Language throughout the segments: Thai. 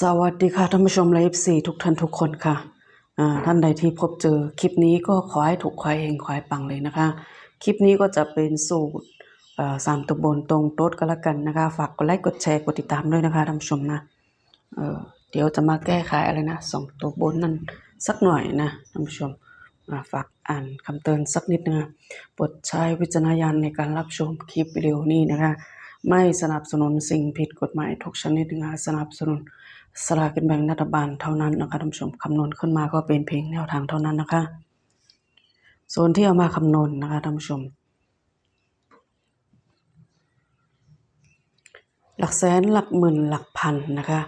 สวัสดีค่ะท่านผู้ชมไลฟ์ซีทุกท่านทุกคนค่ะท่านใดที่พบเจอคลิปนี้ก็ขอให้ถูกขอให้เฮงขอให้ปังเลยนะคะ คลิปนี้ก็จะเป็นสูตรสามตัวบนตรงโต๊ดก็แล้วกันนะคะ ฝากกดไลค์กดแชร์กดติดตามด้วยนะคะท่านผู้ชมนะเเดี๋ยวจะมาแก้ไขอะไรนะสองตัวบนนั่นสักหน่อยนะท่านผู้ชมาฝากอ่านคำเตือนสักนิดนะคะโปรดใช้วิจารณญาณในการรับชมคลิปวิดีโอนี้นะคะ ไม่สนับสนุนสิ่งผิดกฎหมายทุกชนิดนะคะสนับสนุน สลากกินแบ่งรัฐบาลเท่านั้นนะคะท่านผู้ชมคำนวณขึ้นมาก็เป็นเพียงแนวทางเท่านั้นนะคะ ส่วนที่เอามาคำนวณนะคะท่านผู้ชม หลักแสนหลักหมื่นหลักพันนะคะ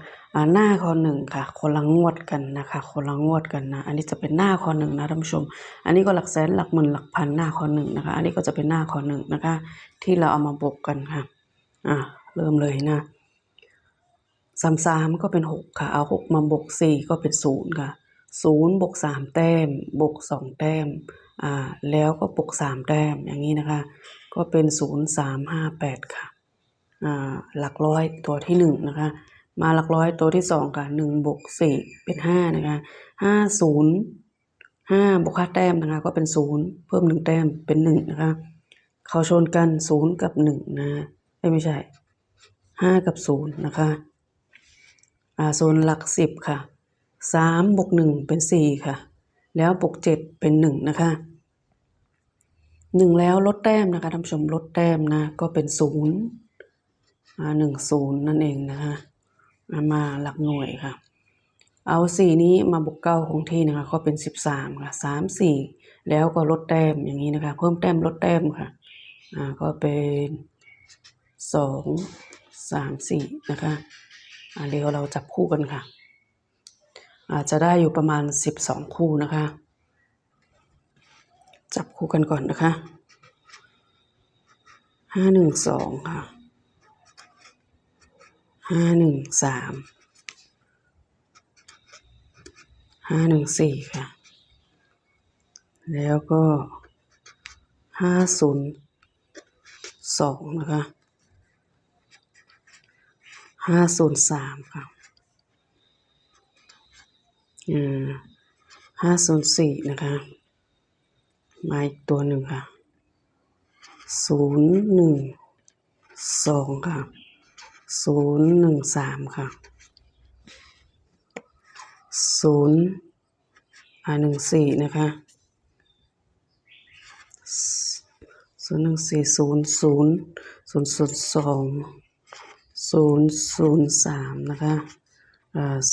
หน้าข้อหนึ่งค่ะ คนละงวดกันนะคะ คนละงวดกันนะ อันนี้จะเป็นหน้าข้อหนึ่งนะท่านผู้ชม อันนี้ก็หลักแสนหลักหมื่นหลักพันหน้าข้อหนึ่งนะคะ อันนี้ก็จะเป็นหน้าข้อหนึ่งนะคะ ที่เราเอามาบวกกันค่ะ อ่าเริ่มเลยนะ สามสามก็เป็นหกค่ะ เอาหกมาบวกสี่ก็เป็นศูนย์ค่ะศูนย์บวกสามแต้มบวกสองแต้มอ่าแล้วก็บวกสามแต้มอย่างนี้นะคะ ก็เป็นศูนย์สามห้าแปดค่ะอ่าหลักร้อยตัวที่หนึ่งนะคะ มาหลักร้อยตัวที่สองค่ะหนึ่งบวกสี่เป็นห้านะคะห้าศูนย์ห้าบวกห้าแต้มนะคะ ก็เป็นศูนย์เพิ่มหนึ่งแต้มเป็นหนึ่งนะคะเขาชนกันศูนย์กับหนึ่งนะไม่ใช่ห้ากับศูนย์นะคะ อ่าโซนหลักสิบค่ะสามบวกหนึ่งเป็นสี่ค่ะ แล้วบวกเจ็ดเป็นหนึ่งนะคะหนึ่งแล้วลดแต้มนะคะท่านผู้ชมลดแต้มนะก็เป็นศูนย์อ่าหนึ่งศูนย์นั่นเองนะคะอ่ามาหลักหน่วยค่ะ เอาสี่นี้มาบวกเก้าคงที่นะคะก็เป็นสิบสามค่ะสามสี่แล้วก็ลดแต้มอย่างนี้นะคะ เพิ่มแต้มลดแต้มค่ะอ่าก็เป็นสองสามสี่นะคะ เดี๋ยวเราจับคู่กันค่ะ อาจจะได้อยู่ประมาณสิบสองคู่นะคะ จับคู่กันก่อนนะคะห้าหนึ่งสองค่ะห้าหนึ่งสามห้าหนึ่งสี่ค่ะ แล้วก็ห้าศูนย์สองนะคะ ห้าศูนย์สามค่ะอ่าห้าศูนย์สี่นะคะมาอีกตัวหนึ่งค่ะศูนย์หนึ่งสองค่ะศูนย์หนึ่งสามค่ะศูนย์อ่าหนึ่งสี่นะคะศูนย์หนึ่งสี่ศูนย์ศูนย์ศูนย์ศูนย์สอง ศูนย์ศูนย์สามนะคะ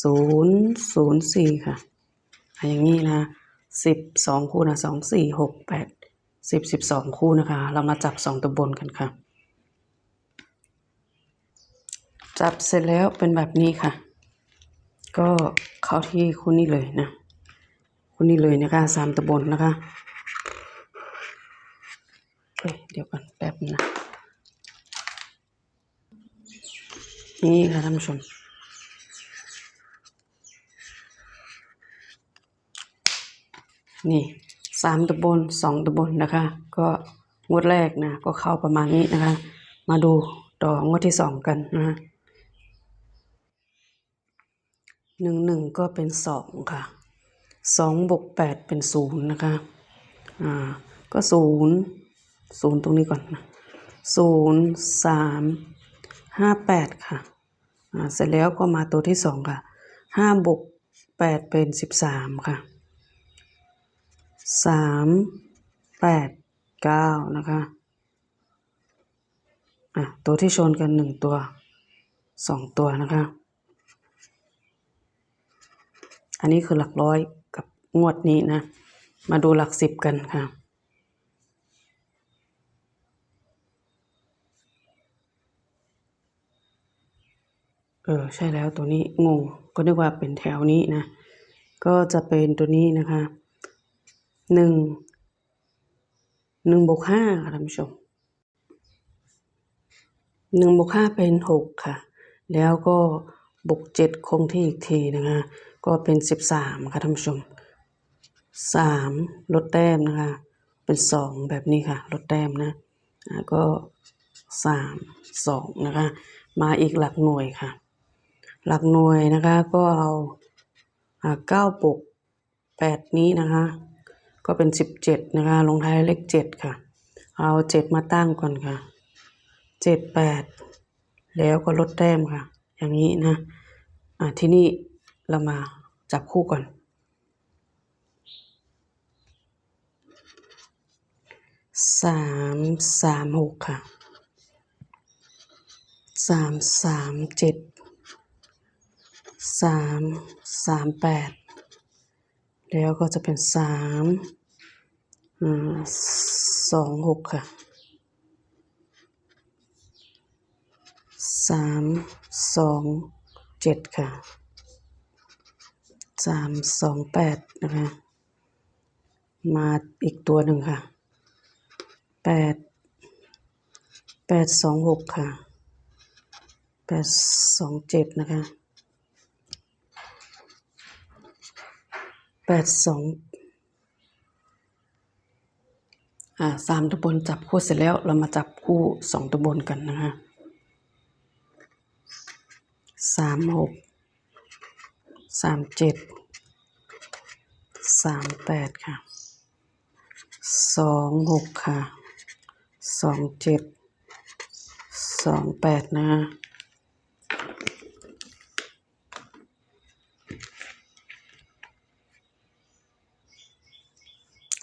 ศูนย์ศูนย์สี่ค่ะอย่างนี้นะสิบสองคู่นะสองสี่หกแปดสิบสิบสองคู่นะคะ เรามาจับสองตัวบนกันค่ะ จับเสร็จแล้วเป็นแบบนี้ค่ะ ก็เข้าที่คู่นี้เลยนะคู่นี้เลยนะคะสามตัวบนนะคะเเดี๋ยวก่อนแป๊บนึงนะ นี่ค่ะท่านผู้ชมนี่สามตะบนสองตะบนนะคะ ก็งวดแรกนะก็เข้าประมาณนี้นะคะ มาดูต่องวดที่สองกันนะหนึ่งหนึ่งก็เป็นสองค่ะสองบวกแปดเป็นศูนย์นะคะอ่าก็ศูนย์ศูนย์ตรงนี้ก่อนนะศูนย์สามห้าแปดค่ะ เสร็จแล้วก็มาตัวที่สองค่ะห้าบวกแปดเป็นสิบสามค่ะสามแปดเก้านะคะอะตัวที่ชนกันหนึ่งตัวสองตัวนะคะ อันนี้คือหลักร้อยกับงวดนี้นะ มาดูหลักสิบกันค่ะ เออใช่แล้วตัวนี้งงก็นึกว่าเป็นแถวนี้นะ ก็จะเป็นตัวนี้นะคะหนึ่งหนึ่งบวกห้าค่ะท่านผู้ชมหนึ่งบวกห้าเป็นหกค่ะ แล้วก็บวกเจ็ดคงที่อีกทีนะคะ ก็เป็นสิบสามค่ะท่านผู้ชมสามลดแต้มนะคะ เป็นสองแบบนี้ค่ะ ลดแต้มนะก็สามสองนะคะ มาอีกหลักหน่วยค่ะ หลักหน่วยนะคะก็เอาเก้าปกแปดนี้นะคะ ก็เป็นสิบเจ็ดนะคะลงท้ายเลขเจ็ดค่ะ เอาเจ็ดมาตั้งก่อนค่ะเจ็ดแปดแล้วก็ลดแต้มค่ะ อย่างนี้นะอ่าที่นี่เรามาจับคู่ก่อนสามสามหกค่ะสามสามเจ็ด สามสามแปดแล้วก็จะเป็นสามสองหกค่ะสามสองเจ็ดค่ะสามสองแปดนะคะมาอีกตัวหนึ่งค่ะแปดแปดสองหกค่ะแปดสองเจ็ดนะคะ แปดสองอ่าสามตัวบนจับคู่เสร็จแล้ว เรามาจับคู่สองตัวบนกันนะคะสามหกสามเจ็ดสามแปดค่ะสองหกค่ะสองเจ็ดสองแปดนะ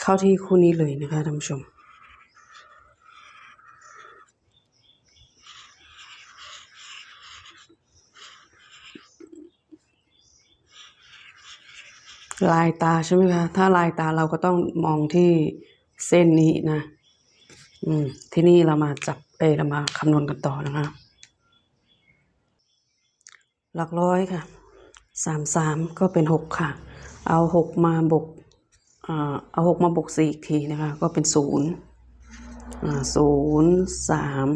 เข้าที่คู่นี้เลยนะคะท่านผู้ชมลายตาใช่ไหมคะถ้าลายตาเราก็ต้องมองที่เส้นนี้นะ อืม ที่นี่เรามาจับ เอเรามาคำนวณกันต่อนะคะ หลักร้อยค่ะสามสามก็เป็นหกค่ะ เอาหกมาบวก เอาหกมาบวกสี่อีกทีนะคะ ก็เป็นศูนย์ศูนย์สาม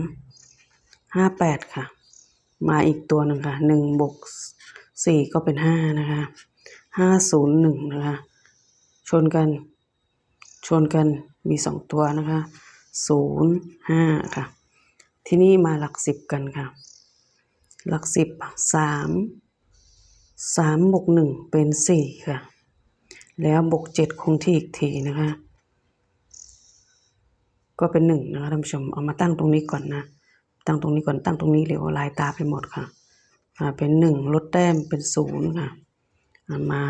ห้าแปดค่ะ มาอีกตัวหนึ่งค่ะหนึ่งบวกสี่ก็เป็นห้านะคะห้าศูนย์หนึ่งนะคะ ชนกัน ชนกันมีสองตัวนะคะศูนย์ห้าค่ะ ที่นี่มาหลักสิบกันค่ะ หลักสิบสามสามบวกหนึ่งเป็นสี่ค่ะ แล้วบวกเจ็ดคงที่อีกทีนะคะ ก็เป็นหนึ่งนะคะท่านผู้ชมเอามาตั้งตรงนี้ก่อนนะ ตั้งตรงนี้ก่อนตั้งตรงนี้เดี๋ยวลายตาไปหมดค่ะอ่าเป็นหนึ่งลดแต้มเป็นศูนย์ค่ะอ่ามา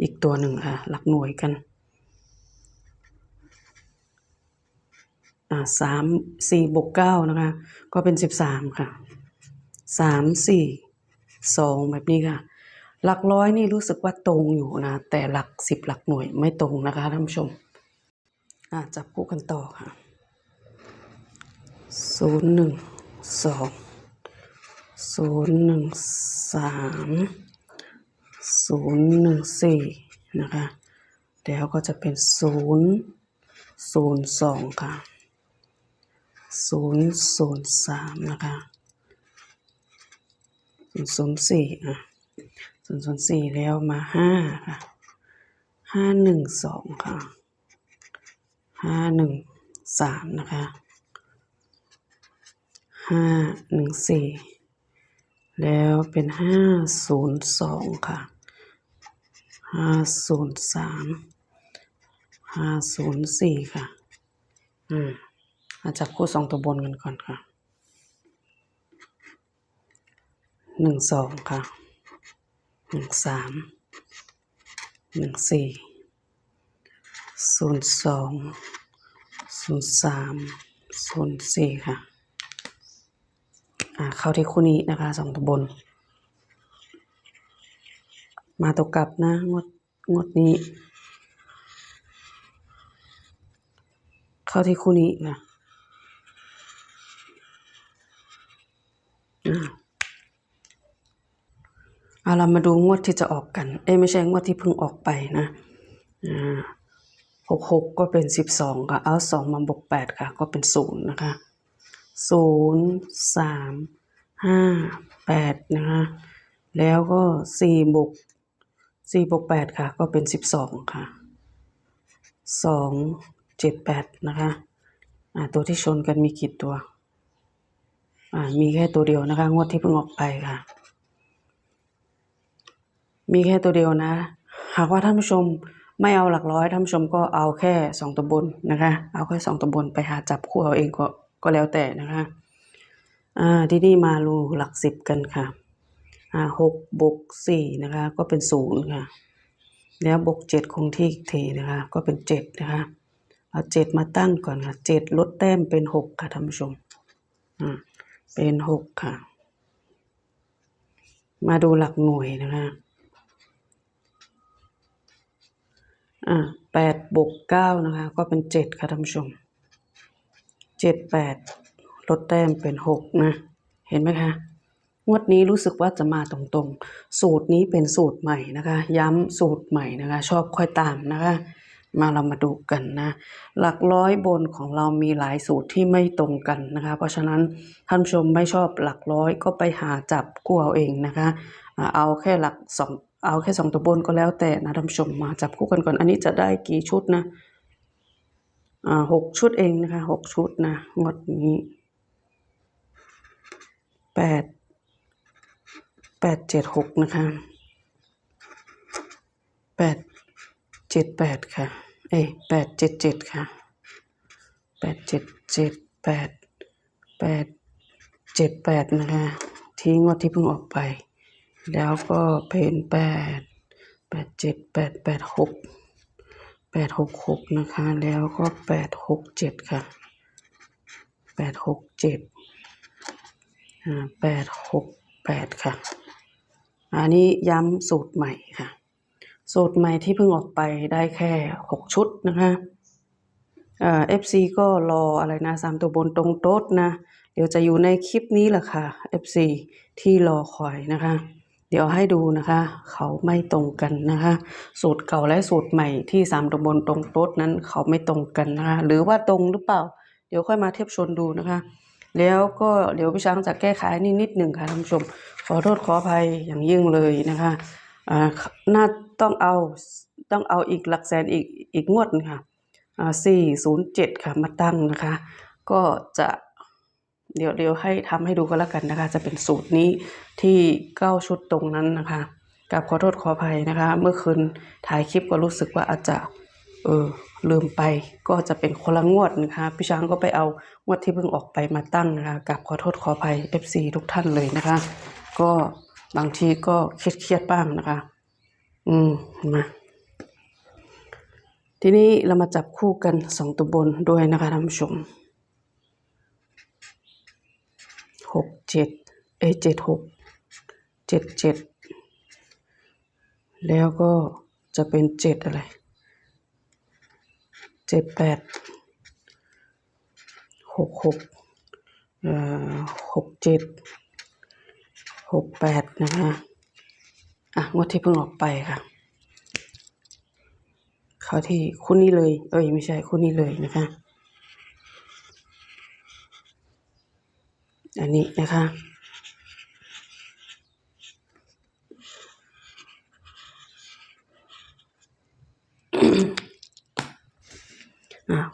อีกตัวหนึ่งค่ะ หลักหน่วยกันอ่าสามสี่บวกเก้านะคะ ก็เป็นสิบสามค่ะสามสี่สองแบบนี้ค่ะ หลักร้อยนี่รู้สึกว่าตรงอยู่นะ แต่หลักสิบหลักหน่วยไม่ตรงนะคะท่านผู้ชมจับคู่กันต่อค่ะศูนย์หนึ่งสองศูนย์หนึ่งสามศูนย์หนึ่งสี่นะคะแล้วก็จะเป็นศูนย์ศูนย์สองค่ะศูนย์ศูนย์สามนะคะศูนย์สี่อะ ศูนย์ศูนสี่แล้วมาห้าค่ะห้าหนึ่งสองค่ะห้าหนึ่งสามนะคะห้าหนึ่งสี่แล้วเป็นห้าศูนย์สองค่ะห้าศูนย์สามห้าศูนย์สี่ค่ะ อืมอาจับคู่สองตัวบนกันก่อนค่ะหนึ่งสองค่ะ หนึ่งสามหนึ่งสี่ศูนย์สองศูนย์สามศูนย์สี่ค่ะ อ่าเข้าที่คู่นี้นะคะสองตัวบน มาตัวกลับนะงดงดนี้ เข้าที่คู่นี้ค่ะอ่า เอาเรามาดูงวดที่จะออกกัน เอ้ไม่ใช่งวดที่เพิ่งออกไปนะหกหกก็เป็นสิบสองค่ะ เอาสองมาบวกแปดค่ะ ก็เป็นศูนย์นะคะศูนย์สามห้าแปดนะคะ แล้วก็สี่บวกสี่บวกแปดค่ะ ก็เป็นสิบสองค่ะสองเจ็ดแปดนะคะ อ่า ตัวที่ชนกันมีกี่ตัว อ่า มีแค่ตัวเดียวนะคะ งวดที่เพิ่งออกไปค่ะ มีแค่ตัวเดียวนะ หากว่าท่านผู้ชมไม่เอาหลักร้อยท่านผู้ชมก็เอาแค่สองตัวบนนะคะ เอาแค่สองตัวบนไปหาจับคู่เอาเองก็ก็แล้วแต่นะคะอ่าที่นี่มารูหลักสิบกันค่ะอ่าหกบวกสี่นะคะก็เป็นศูนย์ค่ะ แล้วบวกเจ็ดคงที่อีกทีนะคะ ก็เป็นเจ็ดนะคะเอาเจ็ดมาตั้งก่อนค่ะเจ็ดลดแต้มเป็นหกค่ะท่านผู้ชมอ่าเป็นหกค่ะ มาดูหลักหน่วยนะคะ อ่าแปดบวกเก้านะคะ ก็เป็นเจ็ดค่ะท่านผู้ชมเจ็ดแปดลดแต้มเป็นหกนะ เห็นไหมคะงวดนี้รู้สึกว่าจะมาตรงๆ สูตรนี้เป็นสูตรใหม่นะคะ ย้ำสูตรใหม่นะคะ ชอบค่อยตามนะคะ มาเรามาดูกันนะ หลักร้อยบนของเรามีหลายสูตรที่ไม่ตรงกันนะคะ เพราะฉะนั้นท่านผู้ชมไม่ชอบหลักร้อยก็ไปหาจับกู้เอาเองนะคะ เอาแค่หลักสอง เอาแค่สองตัวบนก็แล้วแต่นะท่านผู้ชมมาจับคู่กันก่อน อันนี้จะได้กี่ชุดนะอ่าหกชุดเองนะคะหกชุดนะงวดนี้แปดแปดเจ็ดหกนะคะแปดเจ็ดแปดค่ะ เอ้แปดเจ็ดเจ็ดค่ะแปดเจ็ดเจ็ดแปดแปดเจ็ดแปดนะคะ ที่งวดที่เพิ่งออกไป แล้วก็เป็นแปดแปดเจ็ดแปดแปดหกแปดหกหกนะคะ แล้วก็แปดหกเจ็ดค่ะแปดหกเจ็ดอ่าแปดหกแปดค่ะ อันนี้ย้ำสูตรใหม่ค่ะ สูตรใหม่ที่เพิ่งออกไปได้แค่หกชุดนะคะเอ่อ FC ก็รออะไรนะสามตัวบนตรงโต๊ดนะ เดี๋ยวจะอยู่ในคลิปนี้แหละค่ะ FC ที่รอคอยนะคะ เดี๋ยวให้ดูนะคะ เขาไม่ตรงกันนะคะ สูตรเก่าและสูตรใหม่ที่สามตัวบนตรงโต๊ดนั้นเขาไม่ตรงกันนะคะหรือว่าตรงหรือเปล่า เดี๋ยวค่อยมาเทียบชนดูนะคะ แล้วก็เดี๋ยวพี่ช้างจะแก้ไขนิดนิดหนึ่งค่ะท่านผู้ชม ขอโทษขออภัยอย่างยิ่งเลยนะคะอ่าน่าต้องเอาต้องเอาอีกหลักแสนอีกอีกงวดค่ะอ่าสี่ศูนย์เจ็ดค่ะมาตั้งนะคะ ก็จะ เดี๋ยวเดี๋ยวให้ทำให้ดูก็แล้วกันนะคะ จะเป็นสูตรนี้ที่เก้าชุดตรงนั้นนะคะกับขอโทษขออภัยนะคะ เมื่อคืนถ่ายคลิปก็รู้สึกว่าอาจจะเออลืมไปก็จะเป็นคนละงวดนะคะพี่ช้างก็ไปเอางวดที่เพิ่งออกไปมาตั้งนะคะกับขอโทษขออภัย FC ทุกท่านเลยนะคะ ก็บางทีก็เครียดเครียดบ้างนะคะ อืมมาทีนี้เรามาจับคู่กันสองตัวบนด้วยนะคะท่านผู้ชมหก เจ็ดเอเจ็ดหกเจ็ดเจ็ดแล้วก็จะเป็นเจ็ดอะไรเจ็ดแปดหกหกเอ่อหกเจ็ดหกแปดนะคะอะงวดที่เพิ่งออกไปค่ะ เขาที่คู่นี้เลย เอ้ยไม่ใช่คู่นี้เลยนะคะ อันนี้นะคะ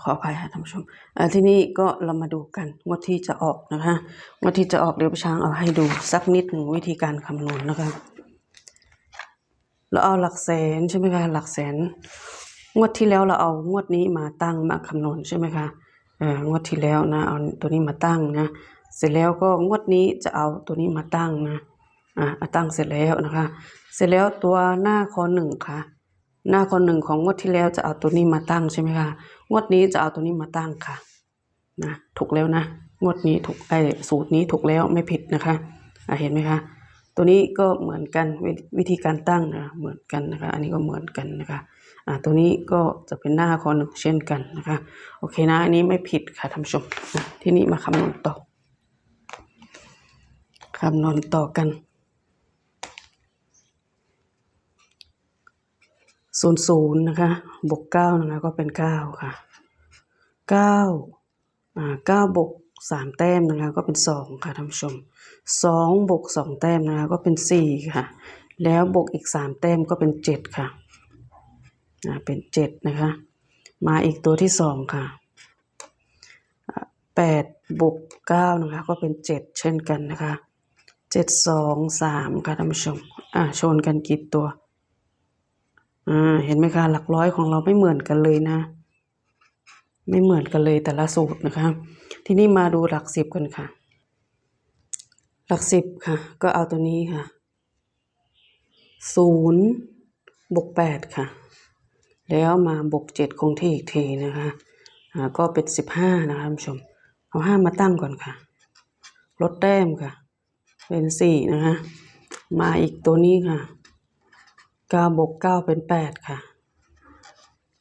ขออภัยค่ะท่านผู้ชมทีนี้ก็เรามาดูกันงวดที่จะออกนะคะงวดที่จะออกเดี๋ยวพี่ช้างเอาให้ดูสักนิดหนึ่งวิธีการคำนวณนะคะเราเอาหลักแสนใช่ไหมคะหลักแสน งวดที่แล้วเราเอางวดนี้มาตั้งมาคำนวณใช่ไหมคะเอองวดที่แล้วนะเอาตัวนี้มาตั้งนะ เสร็จแล้วก็งวดนี้จะเอาตัวนี้มาตั้งนะอ่าเอาตั้งเสร็จแล้วนะคะ เสร็จแล้วตัวหน้าคอหนึ่งค่ะ หน้าคอหนึ่งของงวดที่แล้วจะเอาตัวนี้มาตั้งใช่ไหมคะงวดนี้จะเอาตัวนี้มาตั้งค่ะนะถูกแล้วนะงวดนี้ถูกไอ้สูตรนี้ถูกแล้วไม่ผิดนะคะอ่าเห็นไหมคะตัวนี้ก็เหมือนกันวิวิธีการตั้งนะเหมือนกันนะคะ อันนี้ก็เหมือนกันนะคะอ่าตัวนี้ก็จะเป็นหน้าคอหนึ่งเช่นกันนะคะ โอเคนะอันนี้ไม่ผิดค่ะท่านผู้ชมอะทีนี้มาคำนวณต่อ คำนวณต่อกัน ศูนย์ศูนย์นะคะ บวกเก้านะคะก็เป็นเก้าค่ะ เก้าอ่าเก้าบวกสามแต้มนะคะก็เป็นสองค่ะท่านผู้ชมสองบวกสองแต้มนะคะก็เป็นสี่ค่ะ แล้วบวกอีกสามแต้มก็เป็นเจ็ดค่ะอ่าเป็นเจ็ดนะคะ มาอีกตัวที่สองค่ะแปดบวกเก้านะคะก็เป็นเจ็ดเช่นกันนะคะ เจ็ดสองสามค่ะท่านผู้ชม อ่าชนกันกี่ตัว อ่า เห็นไหมคะ หลักร้อยของเราไม่เหมือนกันเลยนะ ไม่เหมือนกันเลยแต่ละสูตรนะคะ ทีนี้มาดูหลักสิบกันค่ะ หลักสิบค่ะ ก็เอาตัวนี้ค่ะศูนย์บวกแปดค่ะ แล้วมาบวกเจ็ดคงที่อีกทีนะคะ อ่า ก็เป็นสิบห้านะคะท่านผู้ชม เอาห้ามาตั้งก่อนค่ะ ลดแต้มค่ะ เป็นสี่นะคะ มาอีกตัวนี้ค่ะเก้าบวกเก้าเป็นแปดค่ะ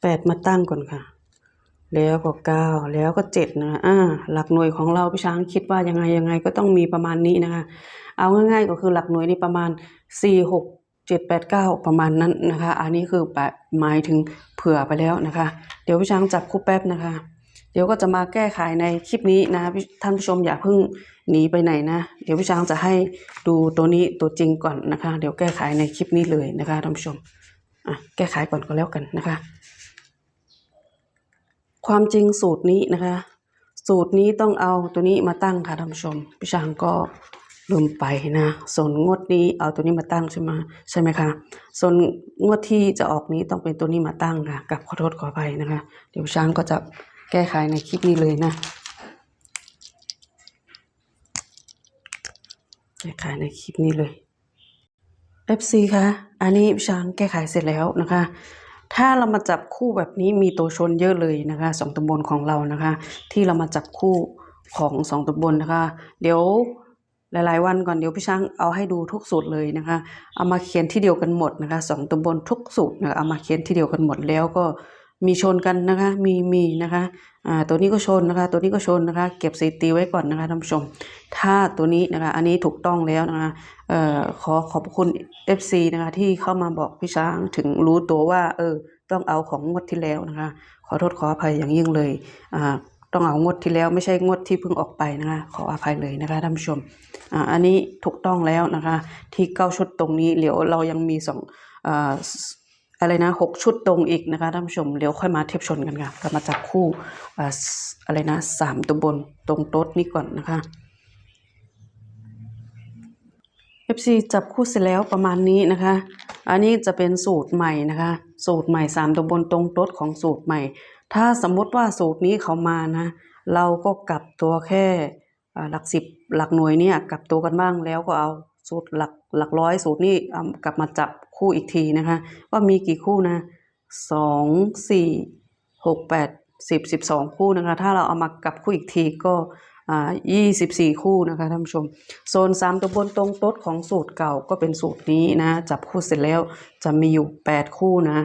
แปดมาตั้งก่อนค่ะ แล้วก็เก้าแล้วก็เจ็ดนะคะอ่าหลักหน่วยของเราพี่ช้างคิดว่ายังไงยังไงก็ต้องมีประมาณนี้นะคะ เอาง่ายๆก็คือหลักหน่วยนี่ประมาณสี่หกเจ็ดแปดเก้าประมาณนั้นนะคะ อันนี้คือแปะหมายถึงเผื่อไปแล้วนะคะ เดี๋ยวพี่ช้างจับคู่แป๊บนะคะ เดี๋ยวก็จะมาแก้ไขในคลิปนี้นะพี่ท่านผู้ชมอย่าเพิ่งหนีไปไหนนะ เดี๋ยวพี่ช้างจะให้ดูตัวนี้ตัวจริงก่อนนะคะ เดี๋ยวแก้ไขในคลิปนี้เลยนะคะท่านผู้ชมอะแก้ไขก่อนก็แล้วกันนะคะ ความจริงสูตรนี้นะคะ สูตรนี้ต้องเอาตัวนี้มาตั้งค่ะท่านผู้ชมพี่ช้างก็ลืมไปนะ ส่วนงวดนี้เอาตัวนี้มาตั้งใช่ไหมใช่ไหมคะ ส่วนงวดที่จะออกนี้ต้องเป็นตัวนี้มาตั้งค่ะกับขอโทษขออภัยนะคะ เดี๋ยวพี่ช้างก็จะ แก้ไขในคลิปนี้เลยนะ แก้ไขในคลิปนี้เลย FC คะอันนี้พี่ช้างแก้ไขเสร็จแล้วนะคะ ถ้าเรามาจับคู่แบบนี้มีตัวชนเยอะเลยนะคะสองตำบลของเรานะคะ ที่เรามาจับคู่ของสองตำบลนะคะ เดี๋ยวหลายๆวันก่อนเดี๋ยวพี่ช้างเอาให้ดูทุกสูตรเลยนะคะ เอามาเขียนที่เดียวกันหมดนะคะสองตำบลทุกสูตรนะเอามาเขียนที่เดียวกันหมดแล้วก็ มีชนกันนะคะ มีมีนะคะอ่าตัวนี้ก็ชนนะคะ ตัวนี้ก็ชนนะคะ เก็บสถิติไว้ก่อนนะคะท่านผู้ชม ถ้าตัวนี้นะคะ อันนี้ถูกต้องแล้วนะคะเอ่อขอขอบคุณ FC นะคะ ที่เข้ามาบอกพี่ช้างถึงรู้ตัวว่า เออ ต้องเอาของงวดที่แล้วนะคะ ขอโทษขออภัยอย่างยิ่งเลยอ่าต้องเอางวดที่แล้วไม่ใช่งวดที่เพิ่งออกไปนะคะ ขออภัยเลยนะคะท่านผู้ชมอ่าอันนี้ถูกต้องแล้วนะคะ ที่เก้าชุดตรงนี้เดี๋ยวเรายังมีสองอ่า อะไรนะหกชุดตรงอีกนะคะท่านผู้ชมเดี๋ยวค่อยมาเทียบชนกันค่ะเรามาจับคู่อ่าอะไรนะสามตัวบนตรงโต๊ดนี้ก่อนนะคะ FC จับคู่เสร็จแล้วประมาณนี้นะคะ อันนี้จะเป็นสูตรใหม่นะคะ สูตรใหม่สามตัวบนตรงโต๊ดของสูตรใหม่ ถ้าสมมติว่าสูตรนี้เขามานะ เราก็กลับตัวแค่หลักสิบหลักหน่วยเนี่ยกลับตัวกันบ้างแล้วก็เอาสูตรหลักหลักร้อยสูตรนี้เอากลับมาจับ คู่อีกทีนะคะ ว่ามีกี่คู่นะสองสี่หกแปดสิบสิบสองคู่นะคะ ถ้าเราเอามากับคู่อีกทีก็อ่ายี่สิบสี่คู่นะคะท่านผู้ชม โซนสามตัวบนตรงโต๊ดของสูตรเก่าก็เป็นสูตรนี้นะ จับคู่เสร็จแล้วจะมีอยู่แปดคู่นะ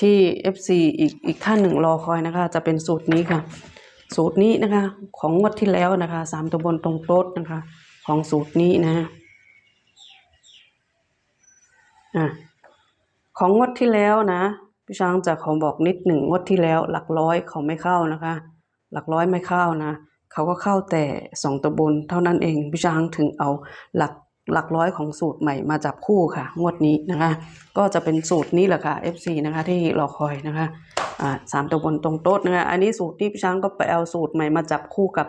ที่ FC อีกอีกท่านหนึ่งรอคอยนะคะ จะเป็นสูตรนี้ค่ะ สูตรนี้นะคะของงวดที่แล้วนะคะสามตัวบนตรงโต๊ดนะคะ ของสูตรนี้นะ อะของงวดที่แล้วนะพี่ช้างจะขอบอกนิดหนึ่งงวดที่แล้ว หลักร้อยเขาไม่เข้านะคะ หลักร้อยไม่เข้านะเขาก็เข้าแต่สองตัวบนเท่านั้นเองพี่ช้างถึงเอาหลักหลักร้อยของสูตรใหม่มาจับคู่ค่ะ งวดนี้นะคะ ก็จะเป็นสูตรนี้แหละค่ะ FC นะคะที่รอคอยนะคะอ่าสามตัวบนตรงโต๊ดนะคะอันนี้สูตรที่พี่ช้างก็ไปเอาสูตรใหม่มาจับคู่กับ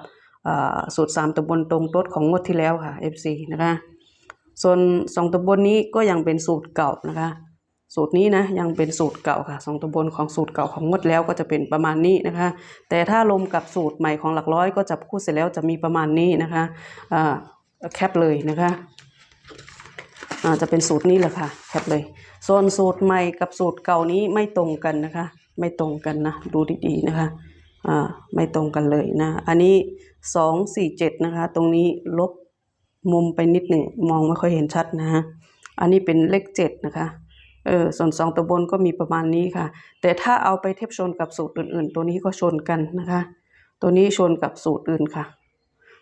อ่าสูตรสามตัวบนตรงโต๊ดของงวดที่แล้วค่ะ FC นะคะ ส่วนสองตัวบนนี้ก็ยังเป็นสูตรเก่านะคะ สูตรนี้นะยังเป็นสูตรเก่าค่ะสองตัวบนของสูตรเก่าของงวดแล้วก็จะเป็นประมาณนี้นะคะ แต่ถ้าลมกับสูตรใหม่ของหลักร้อยก็จับคู่เสร็จแล้วจะมีประมาณนี้นะคะแคปเลยนะคะจะเป็นสูตรนี้แหละค่ะแคปเลย ส่วนสูตรใหม่กับสูตรเก่านี้ไม่ตรงกันนะคะ ไม่ตรงกันนะดูดีๆนะคะไม่ตรงกันเลยนะ อันนี้สองสี่เจ็ดนะคะ ตรงนี้ลบ มุมไปนิดหนึ่งมองไม่ค่อยเห็นชัดนะฮะอันนี้เป็นเลขเจ็ดนะคะเออส่วนสองตัวบนก็มีประมาณนี้ค่ะ แต่ถ้าเอาไปเทียบชนกับสูตรอื่น ๆ ตัวนี้ก็ชนกันนะคะ ตัวนี้ชนกับสูตรอื่นค่ะ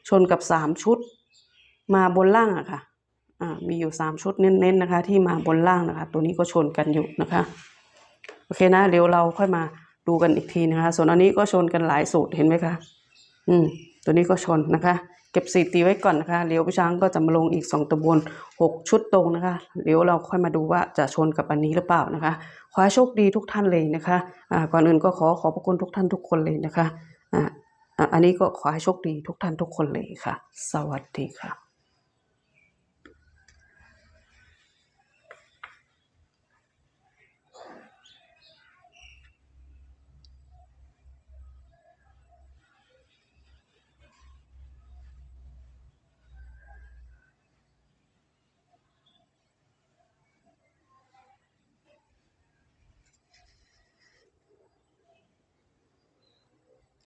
ชนกับสามชุด มาบนล่างอะค่ะอ่ามีอยู่สามชุดเน้นๆนะคะ ที่มาบนล่างนะคะ ตัวนี้ก็ชนกันอยู่นะคะโอเคนะเดี๋ยวเราค่อยมาดูกันอีกทีนะคะ ส่วนอันนี้ก็ชนกันหลายสูตรเห็นไหมคะอืมตัวนี้ก็ชนนะคะ เก็บสีตีไว้ก่อนนะคะเหลียวพี่ช้างก็จะมาลงอีกสองตัวบนหกชุดตรงนะคะเหลียวเราค่อยมาดูว่าจะชนกับอันนี้หรือเปล่านะคะขอให้โชคดีทุกท่านเลยนะคะอ่าก่อนอื่นก็ขอขอบพระคุณทุกท่านทุกคนเลยนะคะอ่าอ่าอันนี้ก็ขอให้โชคดีทุกท่านทุกคนเลยค่ะ สวัสดีค่ะ